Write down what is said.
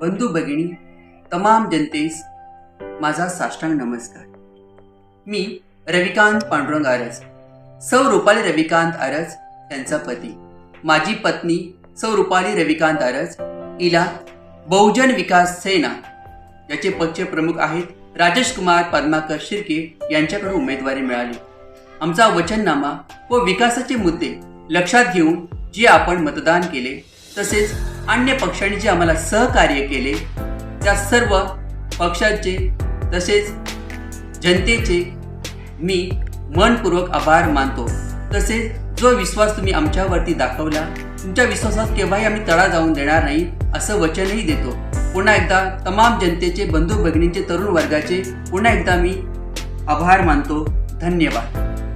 बंधू भगिनी तमाम जनतेस माझा साष्टांग नमस्कार. मी रविकांत पांडुरंग आरज सौ रुपाली रविकांत आरज त्यांचा पती. माझी पत्नी सौ रुपाली रविकांत आरज हिला बहुजन विकास सेना याचे पक्ष प्रमुख आहेत राजेश कुमार पद्माकर शिर्के यांच्याकडून उमेदवारी मिळाली. आमचा वचननामा व विकासाचे मुद्दे लक्षात घेऊन जे आपण मतदान केले तसेच अन्य पक्षांनी जे आम्हाला सहकार्य केले त्या सर्व पक्षांचे तसेच जनतेचे मी मनपूर्वक आभार मानतो. तसेच जो विश्वास तुम्ही आमच्यावरती दाखवला तुमच्या विश्वासात केव्हाही आम्ही तडा जाऊन देणार नाही असं वचनही देतो. पुन्हा एकदा तमाम जनतेचे बंधू भगिनींचे तरुण वर्गाचे पुन्हा एकदा मी आभार मानतो. धन्यवाद.